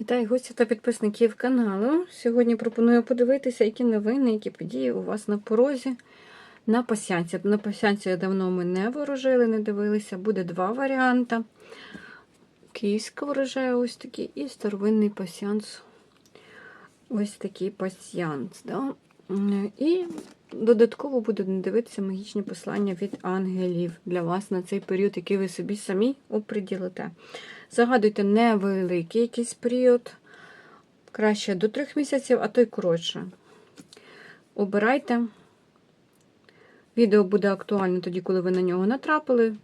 Вітаю гості та підписників каналу. Сьогодні пропоную подивитися, які новини, які події у вас на порозі на пасянці. На пасянці давно ми не ворожили, не дивилися. Буде два варіанти. Київська ворожая ось такий, і старовинний пасянс. Ось такий пасянс. Да? І додатково будемо дивитися магічні послання від ангелів для вас на цей період, який ви собі самі оприділите. Загадуйте невеликий якийсь період, краще до трьох місяців, а то й коротше. Обирайте. Відео буде актуальне тоді, коли ви на нього натрапили.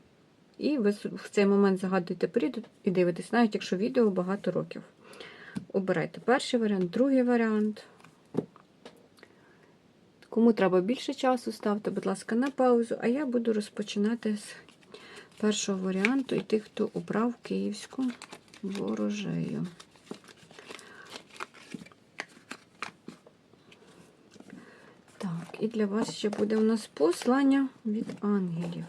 І ви в цей момент загадуєте період і дивитесь, навіть якщо відео багато років. Обирайте перший варіант, другий варіант. Кому треба більше часу, ставте, будь ласка, на паузу, а я буду розпочинати з першого варіанту і тих, хто обрав київську ворожею. Так, і для вас ще буде у нас послання від ангелів.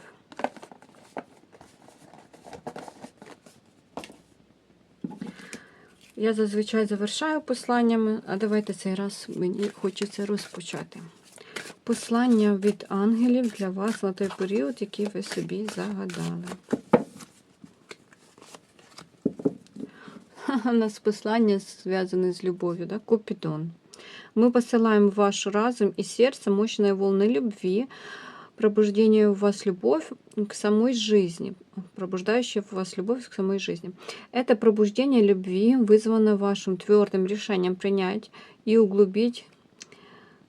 Я зазвичай завершаю посланнями, а давайте цей раз мені хочеться розпочати. Послання від ангелів для вас на той період, який ви собі загадали. У нас послання зв'язане з любов'ю, да? Купідон. Мы посылаем в ваш разум и сердце мощные волны любви, пробуждение в вас любовь к самой жизни, пробуждающая в вас любовь к самой жизни. Это пробуждение любви вызвано вашим твердым решением принять и углубить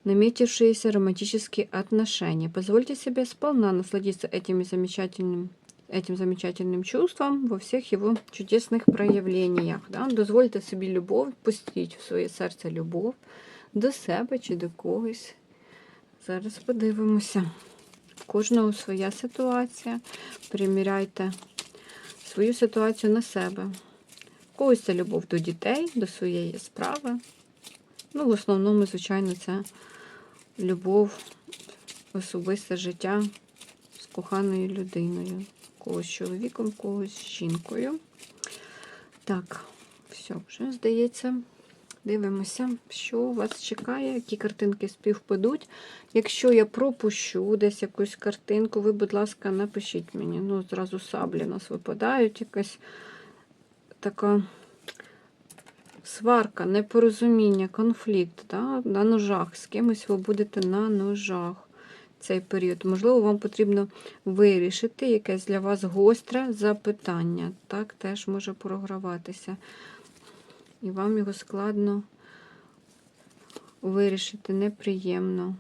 наметившиеся романтические отношения. Позвольте себе сполна насладиться этими замечательным, этим замечательным чувством во всех его чудесных проявлениях. Да? Дозвольте собі любов, пустіть в своє серце любов до себе чи до когось. Зараз подивимося. В кожного своя ситуація. Приміряйте свою ситуацію на себе. В когось це любов до дітей, до своєї справи. Ну, в основному, звичайно, це любов, особисте життя з коханою людиною. Когось чоловіком, когось жінкою. Так, все, вже здається. Дивимося, що вас чекає, які картинки співпадуть. Якщо я пропущу десь якусь картинку, ви, будь ласка, напишіть мені. Ну, зразу саблі у нас випадають, якась така сварка, непорозуміння, конфлікт да? на ножах. З кимось ви будете на ножах цей період. Можливо, вам потрібно вирішити якесь для вас гостре запитання. Так теж може програватися і вам його складно вирішити неприємно.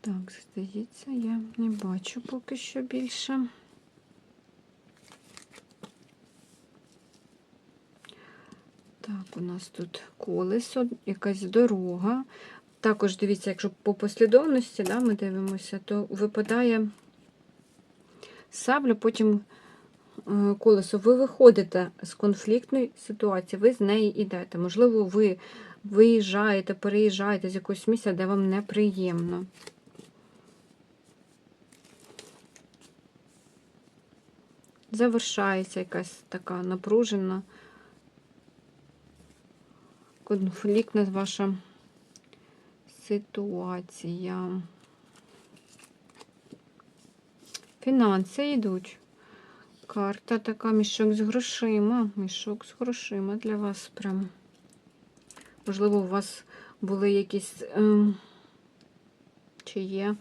Так, здається, я не бачу поки що більше. Так, у нас тут колесо, якась дорога. Також дивіться, якщо по послідовності да, ми дивимося, то випадає сабля, потім Е, колесо, ви виходите з конфліктної ситуації, ви з неї йдете. Можливо, ви виїжджаєте, переїжджаєте з якогось місця, де вам неприємно. Завершається якась така напружена, конфліктна ваша ситуація. Фінанси йдуть. Карта така мішок з грошима. Мішок з грошима для вас прям. Можливо, у вас були якісь е, чи є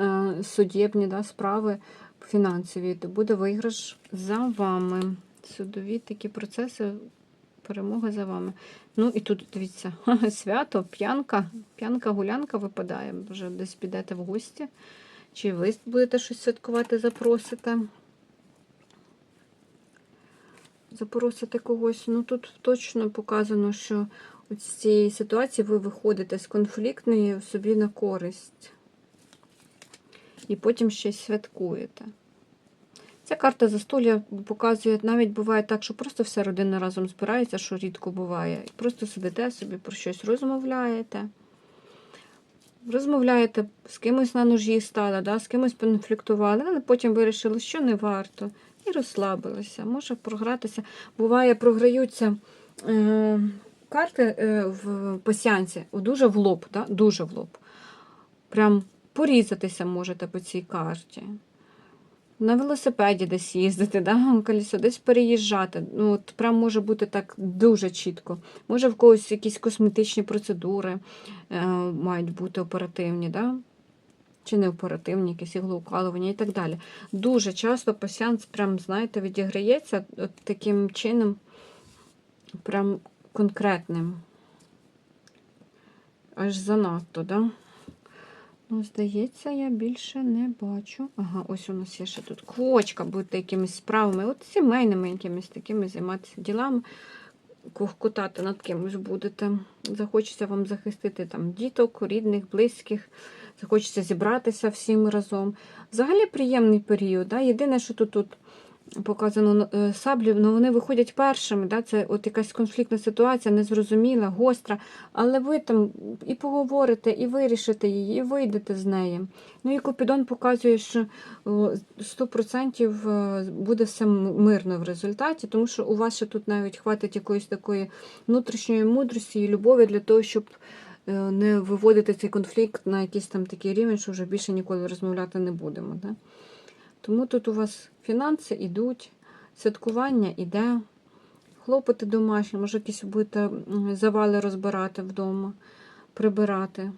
е, судебні да, справи фінансові, то буде виграш за вами. Судові такі процеси, перемога за вами. Ну і тут, дивіться, свято, п'янка, п'янка-гулянка випадає. Вже десь підете в гості. Чи ви будете щось святкувати, запросите? запросити когось. Ну тут точно показано, що з цієї ситуації ви виходите з конфліктної собі на користь. І потім ще святкуєте. Ця карта застолля показує, навіть буває так, що просто вся родина разом збирається, що рідко буває. І просто сидите собі про щось розмовляєте. Розмовляєте, з кимось на ножі стали, да, з кимось конфліктували, але потім вирішили, що не варто. і розслабилися. Може програтися. Буває, програються е, карти е, в пасіянці дуже в лоб, да? дуже в лоб. Прям порізатися можете по цій карті. На велосипеді десь їздити, да? колесо, десь переїжджати. Ну, от прям може бути так дуже чітко. Може в когось якісь косметичні процедури е, мають бути оперативні, да? чи не оперативні, якісь іглоукалування і так далі. Дуже часто пасіанс прям, знаєте, відіграється от таким чином, прям конкретним. Аж занадто, да? Ну, здається, я більше не бачу. Ага, ось у нас є ще тут квочка, будете якимись справами, от сімейними якимись такими займатися ділами, кухкотати над кимось будете. Захочеться вам захистити там діток, рідних, близьких, захочеться зібратися всім разом. Взагалі приємний період. Да? Єдине, що тут, тут показано е, саблі, ну, вони виходять першими. Да? Це от якась конфліктна ситуація, незрозуміла, гостра. Але ви там і поговорите, і вирішите її, і вийдете з неї. Ну і Купідон показує, що 100% е, буде все мирно в результаті, тому що у вас ще тут навіть хватить якоїсь такої внутрішньої мудрості і любові для того, щоб е, не виводити цей конфлікт на якийсь там такий рівень, що вже більше ніколи розмовляти не будемо. Да? Тому тут у вас фінанси йдуть, святкування іде, хлопоти домашні, може якісь будете завали розбирати вдома, прибирати,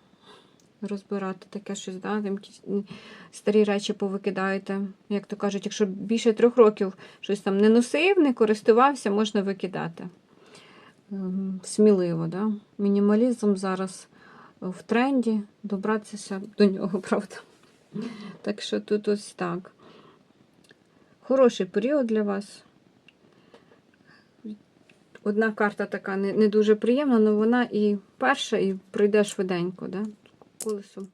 розбирати таке щось, да? старі речі повикидаєте. Як то кажуть, якщо більше трьох років щось там не носив, не користувався, можна викидати. Ем, Сміливо, да? Мінімалізм зараз в тренді, добратися до нього, правда. Так що тут ось так. Хороший період для вас. Одна карта така не, не дуже приємна, але вона і перша, і пройде швиденько. Да? Колесо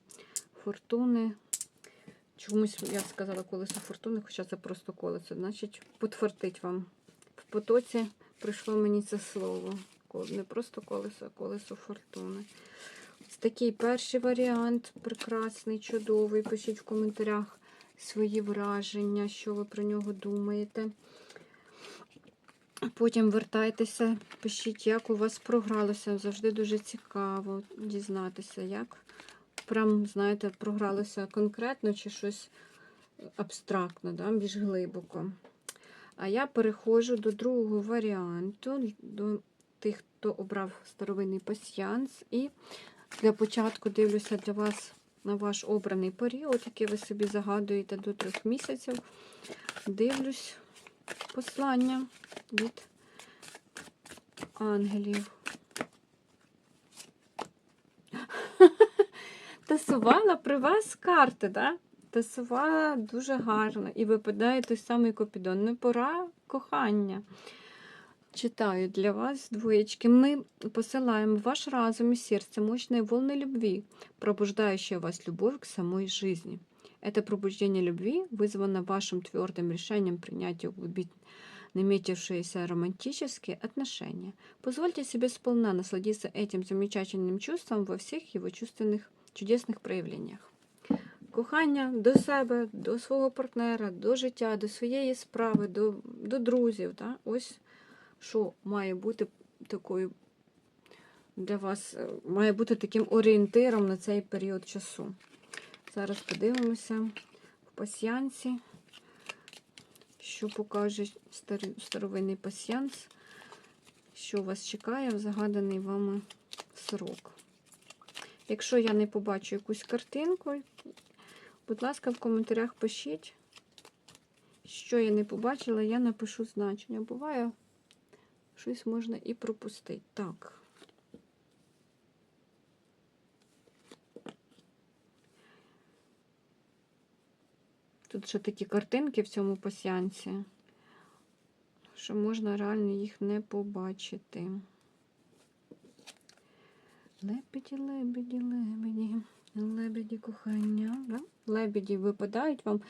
фортуни. Чомусь я сказала колесо фортуни, хоча це просто колесо. Значить, потвертить вам. В потоці прийшло мені це слово. Не просто колесо, а колесо фортуни. Ось такий перший варіант, прекрасний, чудовий. Пишіть в коментарях свої враження, що ви про нього думаєте. Потім вертайтеся, пишіть, як у вас програлося. Завжди дуже цікаво дізнатися, як прям, знаєте, програлося конкретно чи щось абстрактно, да, більш глибоко. А я переходжу до другого варіанту, до тих, хто обрав старовинний пасіянс. І для початку дивлюся для вас на ваш обраний період, який ви собі загадуєте до трьох місяців. Дивлюсь послання від ангелів. Тасувала при вас карти, да? Тасувала дуже гарно. І випадає той самий копідон. Не пора кохання. Читаю для вас, двоечки. Мы посылаем в ваш разум и сердце мощные волны любви, пробуждающие в вас любовь к самой жизни. Это пробуждение любви вызвано вашим твердым решением принять и углубить наметившиеся романтические отношения. Позвольте себе сполна насладиться этим замечательным чувством во всех его чувственных, чудесных проявлениях. Кохання до себе, до свого партнера, до життя, до своєї справи, до, до друзів. Да? Ось що має бути такою для вас, е, має бути таким орієнтиром на цей період часу. Зараз подивимося в пасьянсі, що покаже старовинний пасьянс, що вас чекає в загаданий вами срок. Якщо я не побачу якусь картинку, будь ласка, в коментарях пишіть, що я не побачила, я напишу значення. Буває, щось можна і пропустити. Так. Тут ще такі картинки в цьому пасіанці, що можна реально їх не побачити. Лебеді, лебеді, лебеді, лебеді кохання. Да? Лебеді випадають вам.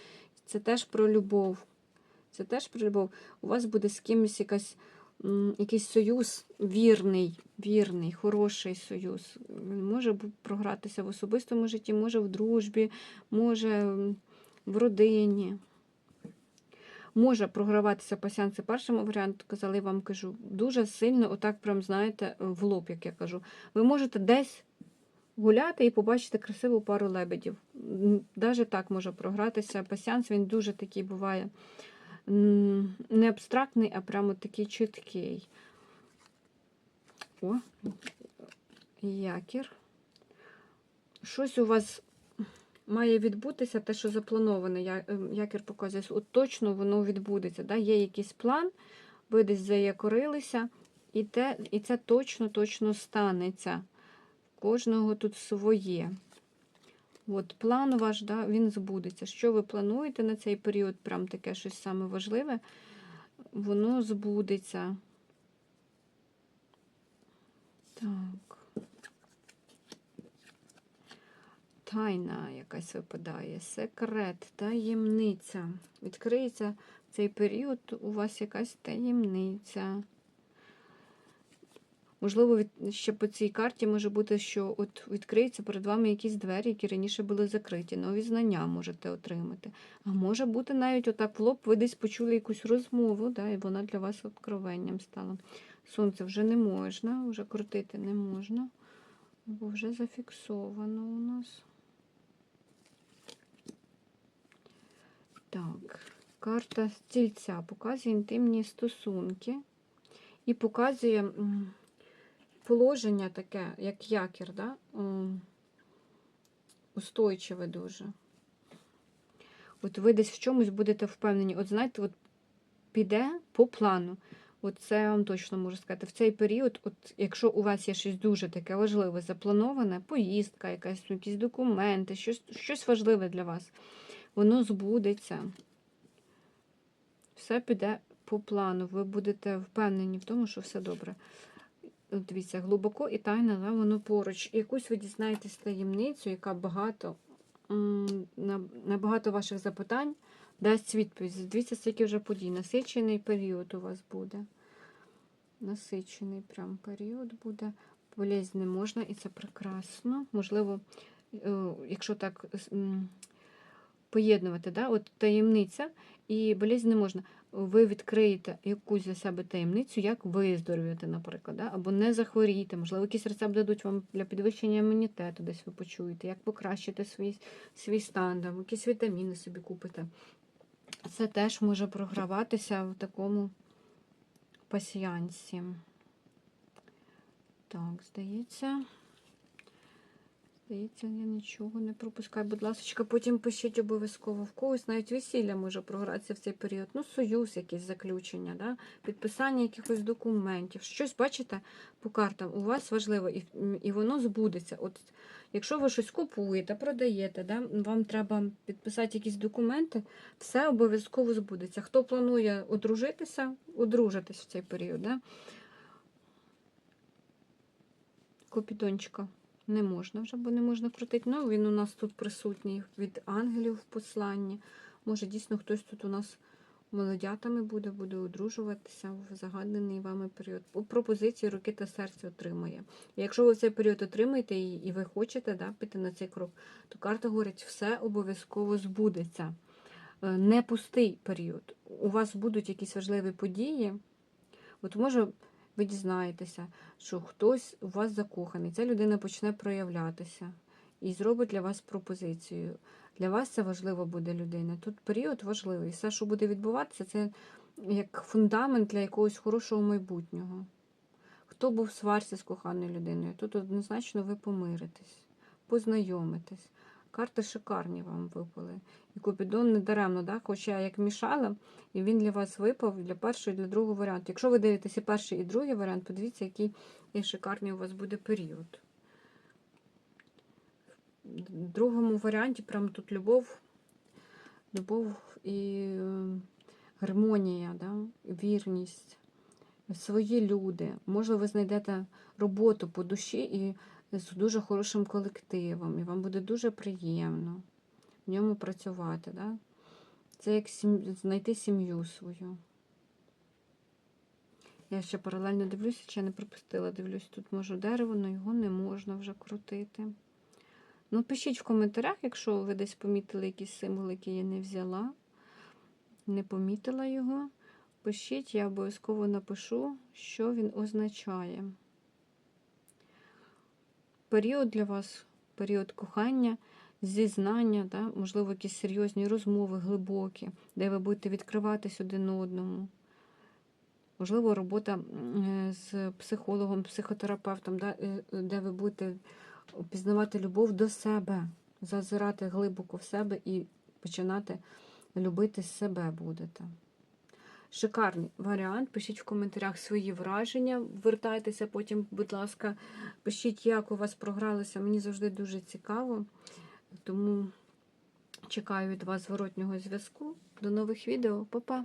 Це теж про любов. Це теж про любов. У вас буде з кимось якась, якийсь союз вірний, вірний, хороший союз. Він може програтися в особистому житті, може в дружбі, може в родині. Може програватися пасіанси першому варіанту, казали, вам кажу, дуже сильно, отак, прям, знаєте, в лоб, як я кажу. Ви можете десь гуляти і побачити красиву пару лебедів. Навіть так може програтися. Пасіанс він дуже такий буває не абстрактний, а прямо такий чіткий. О, якір. Щось у вас має відбутися, те, що заплановане, ем, якір показує, от точно воно відбудеться. Да? Є якийсь план, ви десь заякорилися, і, те, і це точно-точно станеться. Кожного тут своє. От план ваш, да, він збудеться. Що ви плануєте на цей період, прям таке щось саме важливе, воно збудеться. Так. Тайна якась випадає, секрет, таємниця. Відкриється цей період у вас якась таємниця. Можливо, від, ще по цій карті може бути, що от відкриються перед вами якісь двері, які раніше були закриті. Нові знання можете отримати. А може бути навіть отак в лоб, ви десь почули якусь розмову, да, і вона для вас откровенням стала. Сонце вже не можна, вже крутити не можна, бо вже зафіксовано у нас. Так, карта стільця показує інтимні стосунки і показує положення таке, як якір, да? устойчиве дуже. От ви десь в чомусь будете впевнені. От знаєте, от піде по плану. От це я вам точно можу сказати. В цей період, от якщо у вас є щось дуже таке важливе, заплановане, поїздка, якась, якісь документи, щось, щось важливе для вас, воно збудеться. Все піде по плану. Ви будете впевнені в тому, що все добре. От Дивіться, глибоко і тайна, да, воно поруч. І якусь ви дізнаєтесь таємницю, яка багато на, багато ваших запитань дасть відповідь. Дивіться, скільки вже подій. Насичений період у вас буде. Насичений прям період буде. Болезнь не можна, і це прекрасно. Можливо, е, якщо так поєднувати, да? от таємниця і болезнь не можна. Ви відкриєте якусь для себе таємницю, як виздоровіти, наприклад, да? або не захворіти, можливо, якийсь рецепт дадуть вам для підвищення імунітету, десь ви почуєте, як покращити свій, свій стан, там, якісь вітаміни собі купите. Це теж може програватися в такому пасіянсі. Так, здається. Здається, я нічого не пропускаю. Будь ласка, потім пишіть обов'язково в когось. Навіть весілля може програтися в цей період. Ну, союз, якісь заключення, да? підписання якихось документів. Щось, бачите, по картам у вас важливо, і, і воно збудеться. От, якщо ви щось купуєте, продаєте, да? вам треба підписати якісь документи, все обов'язково збудеться. Хто планує одружитися, одружитись в цей період. Да? Копідончика. Не можна вже, бо не можна крутити. Ну, він у нас тут присутній від ангелів в посланні. Може, дійсно хтось тут у нас молодятами буде, буде одружуватися в загаданий вами період. По пропозиції руки та серця отримає. Якщо ви цей період отримаєте і ви хочете да, піти на цей крок, то карта говорить, все обов'язково збудеться. Е, Не пустий період. У вас будуть якісь важливі події. От може ви дізнаєтеся, що хтось у вас закоханий, ця людина почне проявлятися і зробить для вас пропозицію. Для вас це важлива буде людина. Тут період важливий. Все, що буде відбуватися, це як фундамент для якогось хорошого майбутнього. Хто був в з коханою людиною, тут однозначно ви помиритесь, познайомитесь. Карти шикарні вам випали. І Купідон не даремно, да? хоча як мішала, і він для вас випав для першого і для другого варіанту. Якщо ви дивитеся перший і другий варіант, подивіться, який шикарний у вас буде період. В другому варіанті прямо тут любов, любов і е, гармонія, да? вірність, свої люди. Можливо, ви знайдете роботу по душі і з дуже хорошим колективом, і вам буде дуже приємно в ньому працювати. Да? Це як сім... знайти сім'ю свою. Я ще паралельно дивлюся, чи я не пропустила. Дивлюсь, тут можу дерево, але його не можна вже крутити. Ну, пишіть в коментарях, якщо ви десь помітили якісь символи, які я не взяла. Не помітила його. Пишіть, я обов'язково напишу, що він означає. Період для вас, період кохання, зізнання, да? можливо, якісь серйозні розмови глибокі, де ви будете відкриватись один одному. Можливо, робота з психологом, психотерапевтом, да? е, де ви будете пізнавати любов до себе, зазирати глибоко в себе і починати любити себе будете. Шикарний варіант. Пишіть в коментарях свої враження. Вертайтеся потім, будь ласка, пишіть, як у вас програлося. Мені завжди дуже цікаво. Тому чекаю від вас зворотнього зв'язку. До нових відео. Па-па!